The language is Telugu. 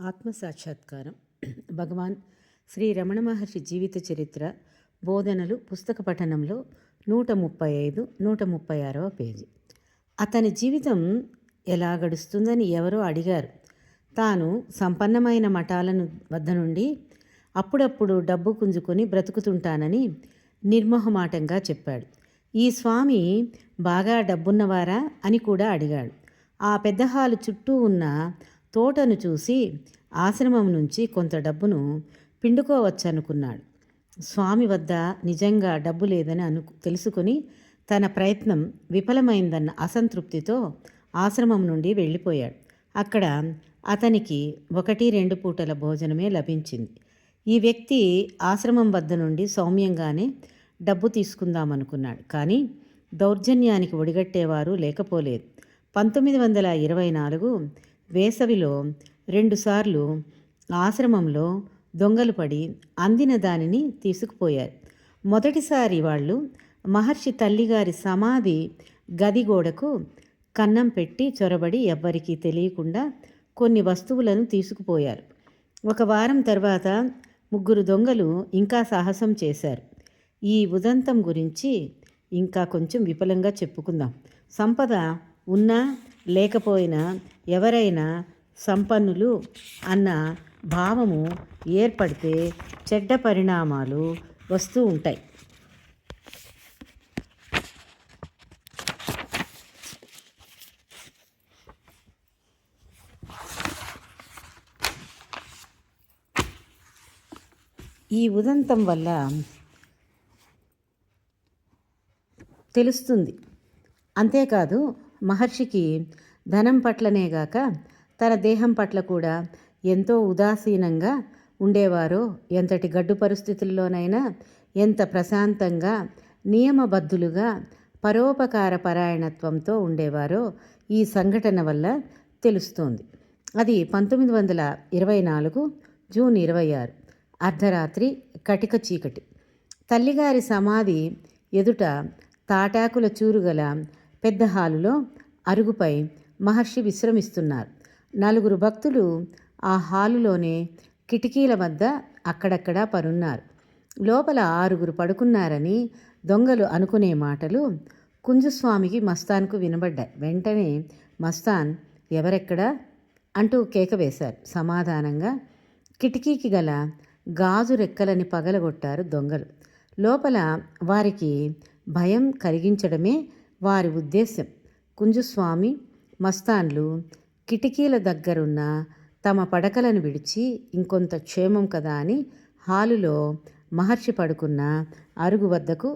ఆత్మ సాక్షాత్కారం భగవాన్ శ్రీ రమణ మహర్షి జీవిత చరిత్ర బోధనలు పుస్తక పఠనంలో నూట ముప్పై ఐదు నూట ముప్పై ఆరవ పేజీ. అతని జీవితం ఎలా గడుస్తుందని ఎవరో అడిగారు. తాను సంపన్నమైన మఠాలను వద్ద నుండి అప్పుడప్పుడు డబ్బు కుంజుకొని బ్రతుకుతుంటానని నిర్మోహమాటంగా చెప్పాడు. ఈ స్వామి బాగా డబ్బున్నవారా అని కూడా అడిగాడు. ఆ పెద్ద హాలు చుట్టూ ఉన్న తోటను చూసి ఆశ్రమం నుంచి కొంత డబ్బును పిండుకోవచ్చనుకున్నాడు. స్వామి వద్ద నిజంగా డబ్బు లేదని అను తెలుసుకుని తన ప్రయత్నం విఫలమైందన్న అసంతృప్తితో ఆశ్రమం నుండి వెళ్ళిపోయాడు. అక్కడ అతనికి ఒకటి రెండు పూటల భోజనమే లభించింది. ఈ వ్యక్తి ఆశ్రమం వద్ద నుండి సౌమ్యంగానే డబ్బు తీసుకుందామనుకున్నాడు. కానీ దౌర్జన్యానికి ఒడిగట్టేవారు లేకపోలేదు. పంతొమ్మిది వందల ఇరవై నాలుగు వేసవిలో రెండుసార్లు ఆశ్రమంలో దొంగలు పడి అందిన దానిని తీసుకుపోయారు. మొదటిసారి వాళ్ళు మహర్షి తల్లిగారి సమాధి గది గోడకు కన్నం పెట్టి చొరబడి ఎవ్వరికీ తెలియకుండా కొన్ని వస్తువులను తీసుకుపోయారు. ఒక వారం తర్వాత ముగ్గురు దొంగలు ఇంకా సాహసం చేశారు. ఈ ఉదంతం గురించి ఇంకా కొంచెం విపులంగా చెప్పుకుందాం. సంపద ఉన్నా లేకపోయినా ఎవరైనా సంపన్నులు అన్న భావము ఏర్పడితే చెడ్డ పరిణామాలు వస్తూ ఉంటాయి. ఈ ఉదంతం వల్ల తెలుస్తుంది. అంతేకాదు మహర్షికి ధనం పట్లనేగాక తన దేహం పట్ల కూడా ఎంతో ఉదాసీనంగా ఉండేవారో ఎంతటి గడ్డు పరిస్థితుల్లోనైనా ఎంత ప్రశాంతంగా నియమబద్ధులుగా పరోపకార పరాయణత్వంతో ఉండేవారో ఈ సంఘటన వల్ల తెలుస్తోంది. అది పంతొమ్మిది వందల ఇరవై నాలుగు జూన్ ఇరవై ఆరు. అర్ధరాత్రి కటిక చీకటి. తల్లిగారి సమాధి ఎదుట తాటాకుల చూరుగల పెద్ద హాలులో అరుగుపై మహర్షి విశ్రమిస్తున్నారు. నలుగురు భక్తులు ఆ హాలులోనే కిటికీల వద్ద అక్కడక్కడ పరున్నారు లోపల ఆరుగురు పడుకున్నారని దొంగలు అనుకునే మాటలు కుంజుస్వామికి మస్తాన్కు వినబడ్డాయి. వెంటనే మస్తాన్ ఎవరెక్కడా? అంటూ కేక వేశారు. సమాధానంగా కిటికీకి గల గాజు రెక్కలని పగలగొట్టారు దొంగలు. లోపల వారికి భయం కలిగించడమే వారి ఉద్దేశం కుంజుస్వామి మస్తాన్లు కిటికీల దగ్గరున్న తమ పడకలను విడిచి ఇంకొంత క్షేమం కదా అని హాలులో మహర్షి పడుకున్న అరుగు వద్దకు